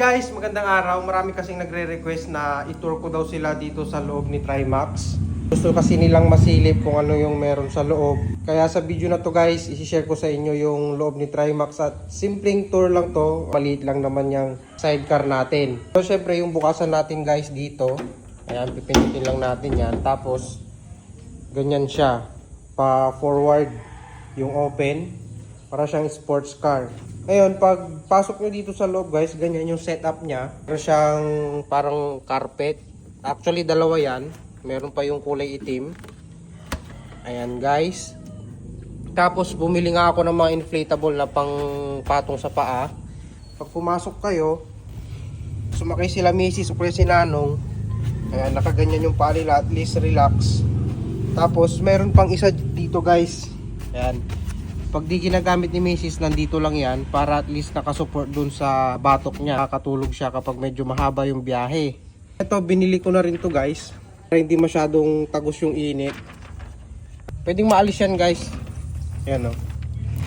Guys, magandang araw. Marami kasing nagre-request na itour ko daw sila dito sa loob ni Trimax. Gusto kasi nilang masilip kung ano yung meron sa loob. Kaya sa video na to guys, isi-share ko sa inyo yung loob ni Trimax at simpleng tour lang to. Maliit lang naman yung sidecar natin. So syempre yung bukasan natin guys dito. Ayan, pipindutin lang natin yan. Tapos, ganyan siya. Pa forward yung open. Para siyang sports car. Ngayon, pag pasok nyo dito sa loob guys, ganyan yung setup niya. Meron siyang parang carpet. Actually, dalawa yan. Meron pa yung kulay itim. Ayan guys. Tapos, bumili nga ako ng mga inflatable na pang patong sa paa. Pag pumasok kayo, sumakay sila misis o kaya si nanong. Ayan, nakaganyan yung paa nila. At least relax. Tapos, meron pang isa dito guys. Ayan. Pag di ginagamit ni Mrs. nandito lang yan para at least nakasupport dun sa batok niya. Kakatulog siya kapag medyo mahaba yung biyahe. Ito, binili ko na rin to guys. Para hindi masyadong tagos yung init. Pwedeng maalis yan guys. Yan o.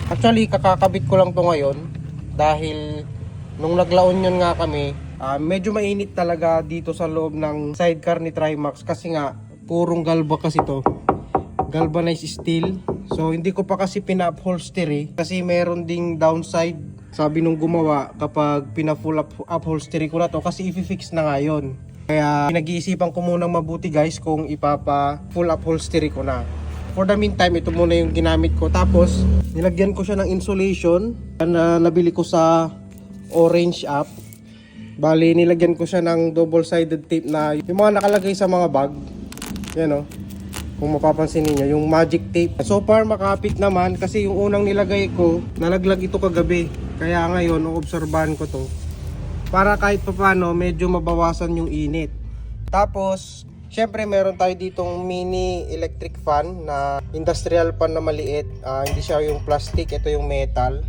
Actually, kakakabit ko lang to ngayon. Dahil nung naglaon yun nga kami, ah, medyo mainit talaga dito sa loob ng sidecar ni Trimax. Kasi nga, purong galba kasi to galvanized steel. So hindi ko pa kasi pina-upholstery kasi meron ding downside. Sabi nung gumawa kapag pina-full up upholstery ko na to kasi i-fix na nga yun. Kaya pinag-iisipan ko munang mabuti guys kung ipapa full upholstery ko na. For the meantime, ito muna yung ginamit ko. Tapos, nilagyan ko siya ng insulation na nabili ko sa Orange app. Bali, nilagyan ko siya ng double-sided tape na yung mga nakalagay sa mga bag. Yan o kung mapapansin niyo yung magic tape. So far makapit naman kasi yung unang nilagay ko, nalaglag ito kagabi. Kaya ngayon, uobserbahan ko to. Para kahit papano, medyo mabawasan yung init. Tapos, syempre meron tayo ditong mini electric fan na industrial fan na maliit. Ah, hindi siya yung plastic, ito yung metal.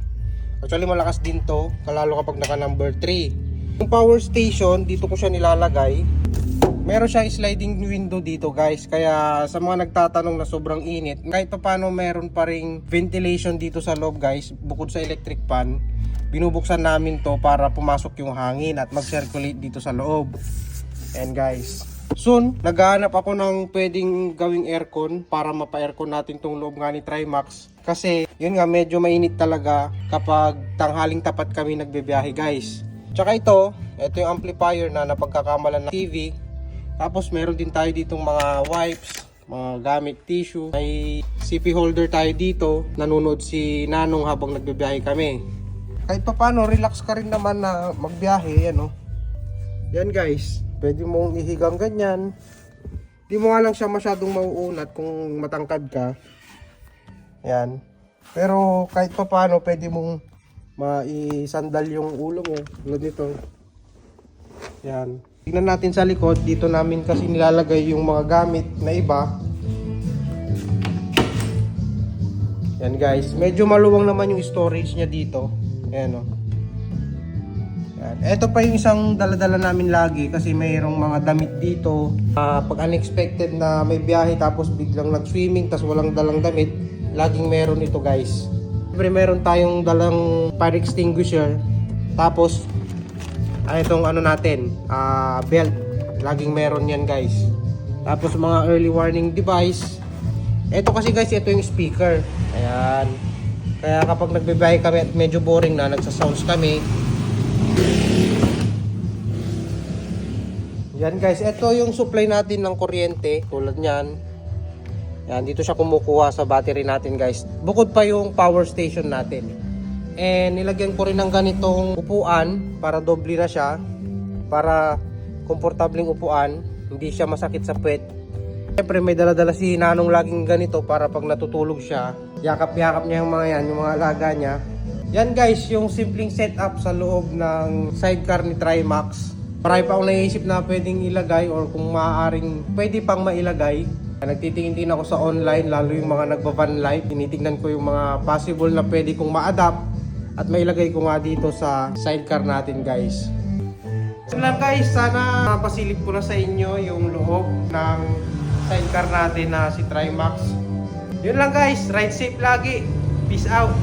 Actually malakas din to, kalalo kapag naka number 3. Yung power station, dito ko siya nilalagay meron siyang sliding window dito guys. Kaya sa mga nagtatanong na sobrang init kahit pa paano meron pa ring ventilation dito sa loob guys. Bukod sa electric fan binubuksan namin to para pumasok yung hangin at mag-circulate dito sa loob. And guys soon naghahanap ako ng pwedeng gawing aircon para mapa-aircon natin tong loob nga ni Trimax. Kasi yun nga medyo mainit talaga kapag tanghaling tapat kami nagbebiyahe guys. Tsaka ito ito yung amplifier na napagkakamalan ng TV tapos meron din tayo ditong mga wipes, mga gamit tissue. May CP holder tayo dito. Nanonood si Nanong habang nagbibiyahe kami. Kahit pa paano, relax ka rin naman na magbiyahe. Yan, oh. yan guys, pwede mong ihigang ganyan. Di mo nga lang siya masyadong mauunat kung matangkad ka. Yan. Pero kahit pa paano, pwede mong maisandal yung ulo mo. Tulad nito. Yan. Tingnan natin sa likod, dito namin kasi nilalagay yung mga gamit na iba. Yan guys, medyo maluwang naman yung storage niya dito. Ayan o. Yan. Ito pa yung isang daladala namin lagi kasi mayroong mga damit dito. Ah, pag unexpected na may biyahe tapos biglang nag-swimming tapos walang dalang damit, laging meron ito guys. Siyempre meron tayong dalang fire extinguisher. Tapos ay itong ano natin, ah, belt. Laging meron yan guys. Tapos mga early warning device. Ito kasi guys, ito yung speaker. Ayan. Kaya kapag nagbibiyahe kami at medyo boring na, nagsa-sounds kami. Yan guys, ito yung supply natin ng kuryente. Tulad niyan. Yan, dito siya kumukuha sa battery natin guys. Bukod pa yung power station natin. And nilagyan ko rin ng ganitong upuan para doble na siya. Para komportabling upuan. Hindi siya masakit sa puwet. Siyempre may dala-dala si Nanong laging ganito para pag natutulog siya. Yakap-yakap niya yung mga yan, yung mga alaga niya. Yan guys, yung simpleng setup sa loob ng sidecar ni Trimax. Marami pa akong naisip na pwedeng ilagay or kung maaaring pwede pang mailagay. Nagtitingin-tingin ako sa online, lalo yung mga nagba-van life. Tinitingnan ko yung mga possible na pwede kong ma-adapt at mailagay ko nga dito sa sidecar natin guys. So lang guys, sana napasilip ko na sa inyo yung loob ng sidecar natin na si Trimax. Yun lang guys, ride safe lagi. Peace out.